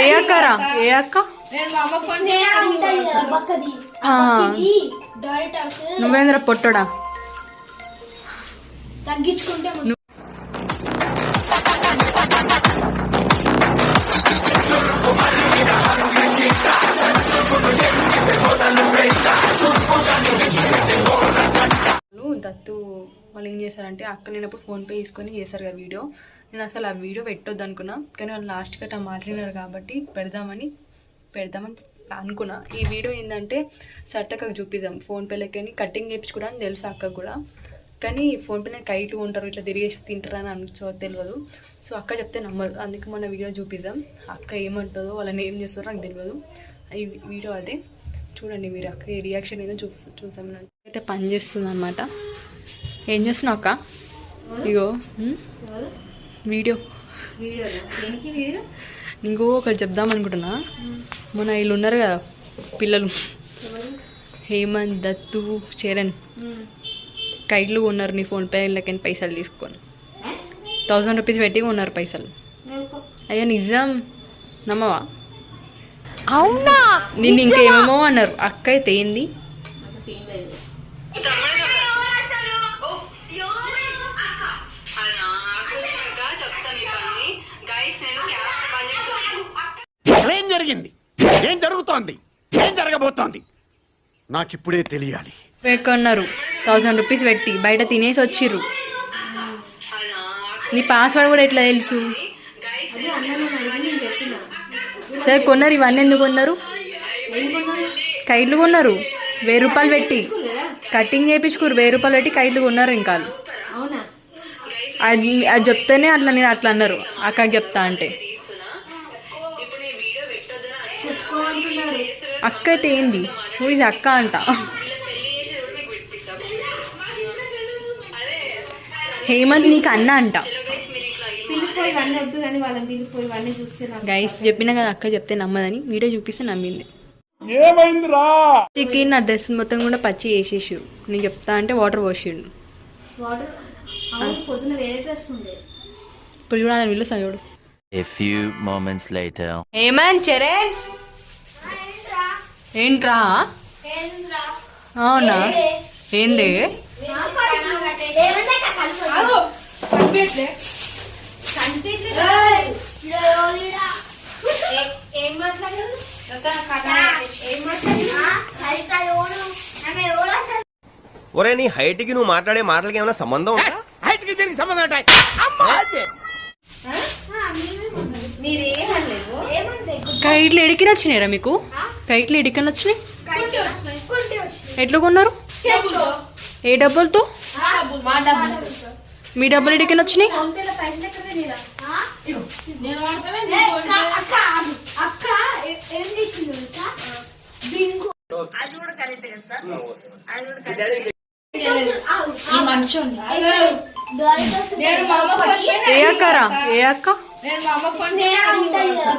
ఏ ఏ అక్క? ఫోన్ ఆ. ఇది డైరెక్టర్స్ నువ్వేంద్ర పొట్టడా? తగ్గించుకుంటే దత్తు వాళ్ళు ఏం చేశారంటే అక్క నేనప్పుడు ఫోన్పే తీసుకొని చేశారు కదా వీడియో. నేను అసలు ఆ వీడియో పెట్టొద్దు అనుకున్నా. కానీ వాళ్ళు లాస్ట్కి అట్లా మాట్లాడినారు కాబట్టి పెడదామని పెడదామని అనుకున్నా. ఈ వీడియో ఏంటంటే సట్టక్కకు చూపిద్దాం. ఫోన్పేలకని కటింగ్ చేయించుకోవడానికి తెలుసు అక్కకు కూడా. కానీ ఫోన్పేలో కైట్ ఉంటారు ఇట్లా తిరిగేసి తింటారని అనుకో తెలియదు. సో అక్క చెప్తే నమ్మదు అందుకే మన వీడియో చూపిద్దాం. అక్క ఏమంటుందో వాళ్ళని ఏం చేస్తారో నాకు తెలియదు. ఈ వీడియో అదే. చూడండి మీరు అక్క ఈ రియాక్షన్ ఏదో చూ చూసాం అయితే పని చేస్తుంది అనమాట ఏం చేస్తున్నావు అక్క? ఇగో వీడియో. ఇంకో ఒకటి చెప్దాం అనుకుంటున్నా. మొన్న వీళ్ళు ఉన్నారు కదా పిల్లలు. హేమంత్ దత్తు చరణ్. కైట్లు ఉన్నారు నీ ఫోన్పే లెక్కని పైసలు తీసుకొని. థౌజండ్ రూపీస్ పెట్టి ఉన్నారు పైసలు. అయ్యా నిజం. నమ్మవా? అవునా? నిన్ను ఇంకేమేమో అన్నారు. అక్క అయితే ఏంది? ఏం జరుగుతోంది? ఏం జరగబోతోంది? నాకిప్పుడే తెలియాలి. పెట్టుకున్నారు థౌజండ్ రూపీస్ పెట్టి బయట తినేసి వచ్చిర్రు. నీ పాస్వర్డ్ కూడా ఎట్లా తెలుసు? సరే కొన్నారు ఇవన్నీ ఎందుకు కొన్నారు? కైట్లు కొన్నారు. వెయ్యి రూపాయలు పెట్టి. కటింగ్ చేయించుకోరు వెయ్యి రూపాయలు పెట్టి కైట్లు కొన్నారు ఇంకా. అది అది చెప్తేనే అట్లా నేను అట్లా అన్నారు. అక్కకి చెప్తా అంటే. అక్క అయితే ఏంది హూ ఇస్ అక్క అంట. హేమంత్ నీకు అన్న అంట. గైస్ చెప్పినా కదా అక్క చెప్తే నమ్మదని. వీడియో చూపిస్తే నమ్మింది. ఏమైందిరా? చిక్కి నా డ్రెస్ మొత్తం కూడా పచ్చి వేసేసాడు నేను చెప్తా అంటే వాటర్ పోసిండు ఇప్పుడు చూడాలని వీళ్ళు సయోడు A few moments later. ఏమన్ చరణ్ ఏంట్రా? అవునా? ఏంది ఒరే నీ హైట్కి నువ్వు మాట్లాడే మాటలకి ఏమైనా సంబంధం ఉందా? హైట్కి దీనికి సంబంధం ఉంటాయి ఎడికిన వచ్చినాయిరా మీకు? కైట్లు ఎడికని వచ్చినాయి? ఎట్లా కొన్నారు? ఏ డబ్బులతో? మా డబ్బులు మీ డబ్బులు ఎడికని వచ్చినాయి? ఫోన్పేలో పైసలు ఎక్కడ పోయినాయిరా? నేను వాడతానే ఏ, అక్క. అక్క ఏ- అక్క కదా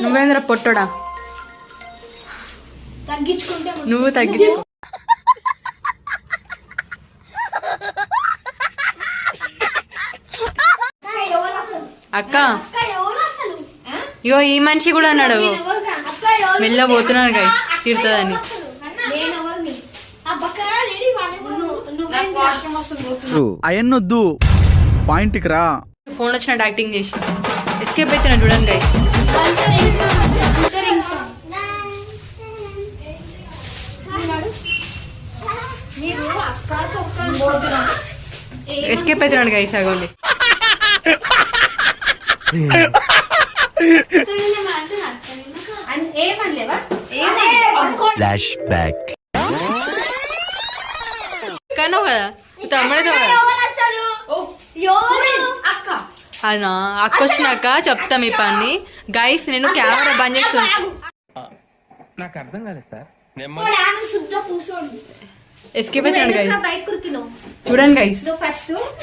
నువ్వేంద్ర పొట్టడా. నువ్వు తగ్గించుకో అక్క? ఇగో ఈ మనిషి కూడా అన్నాడు? మెల్ల పోతున్నాను తిడుతుందని. అసలు? నేను ఎవరిని? ఆ బక్కగా లేడీ వాడిని కూడా నువ్వు- నువ్వేం నాకు వాషం వస్తుంది పోతున్నా అయన్నొద్దు. పాయింట్కి రా. ఫోన్ వచ్చినట్టు యాక్టింగ్ చేసి. ఎస్కేప్ అవుతున్నా చూడండి గైస్ ఎస్కేప్ అవుతున్నాడు గైస్ అగోండి ఏమనలేవా Flashback. కనో కదా? తమ్ముడు అక్క వచ్చినాక చెప్తా మీ పని. గైస్ నేను కెమెరా బంద్ చేస్తున్నా. శుద్ధ కూర్చోండి ఎస్కేప్ అవుతున్నాడు గైస్ బయట కురికినావు చూడండి గైస్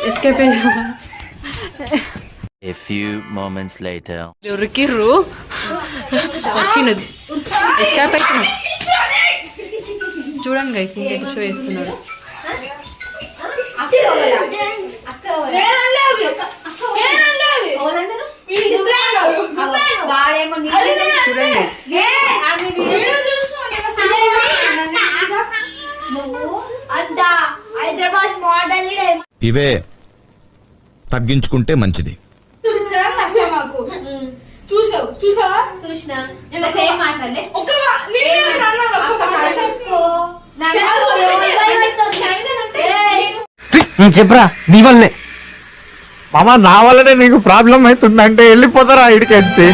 ఎస్కేప్ అయినా A few moments later. ఉరికిర్రు. వచ్చినది ఎస్కేప్ అవుతున్నాడు చూడండి గైస్ ఇంకేం షో చేస్తున్నాడు ఇవే తగ్గించుకుంటే మంచిది. చూసావు చూసావా? చూసినా. చెప్పరా? నీ వల్లే మామ నా వల్లనే నీకు ప్రాబ్లం అవుతుందంటే వెళ్ళిపోతారా ఇడికి వచ్చి?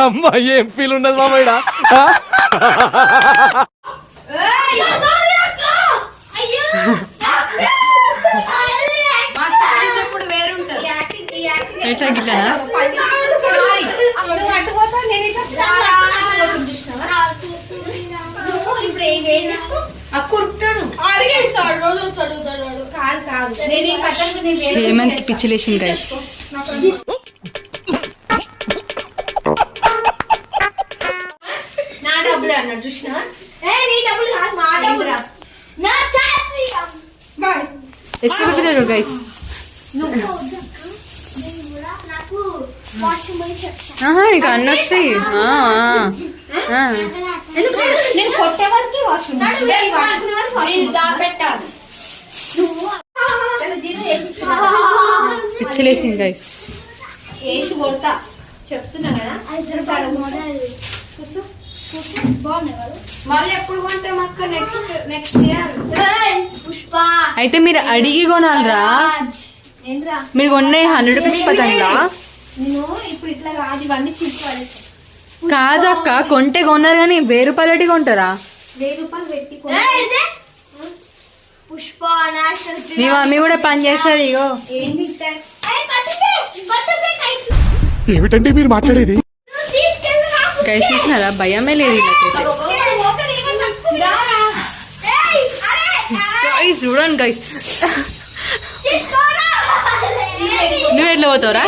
అమ్మ ఏం ఫీల్ ఉన్నది మామ ఈడ? ఆ? మా స్టైల్ ఇప్పుడు వేరుంటది ఎట్లా గిట్లనా సారీ అప్పుడు పట్టుకోతా నేను ఇట్లా సారా అని చూసినావా? ఇప్పుడు ఏం వేసినావు? ఆ కుర్తాడు అడిగేస్తాడు రోజు చదువుతాడు వాడు. కాదు కాదు నేను ఈ పట్టణకు నేను వేరే ఏమంత పిచ్చిలేసింది గైస్ నా డబ్బులే అన్నాడు చూసినా ఏ నీ డబ్బులు కాదు మా డబ్బులు నా చాకరీ బాయ్ ఎప్పుడు గైస్ నాకు వాషింగ్ మెషిన్ ఆహా నీకు అన్న వస్తాయి ఆ, ఆ, ఆ. ఎందుకు నేను కొట్టే వరకు వాష్రూమ్ నేను దాపెట్టాలి నువ్వు తన జీరో వేసి పిచ్చిలేసింది గైస్ వేసి కొడతా. చెప్తున్నా కదా? చూసు. బాగున్నాయి వాళ్ళు. మళ్ళీ ఎప్పుడు కొంటే మాకు నెక్స్ట్ నెక్స్ట్ ఇయర్ పుష్ప. అయితే మీరు అడిగి కొనాలిరా. మీరు కొన్నాయి హండ్రెడ్ రూపీస్ పతంగా నేను ఇప్పుడు ఇట్లా కాదు ఇవన్నీ చిప్పాలి కాదక్క కొంటే కొన్నారు కానీ వెయ్యి రూపాయలటి కొంటారా? వెయ్యి రూపాయలు పెట్టి? పుష్ప మీ మమ్మీ కూడా పని చేస్తుంది ఇగో. ఏంది ఇట్లా? ఏమిటండి మీరు మాట్లాడేది? గైస్ చూసినారా? భయమే లేదు. గైస్ చూడండి గైస్. నువ్వు ఎట్లా పోతావురా?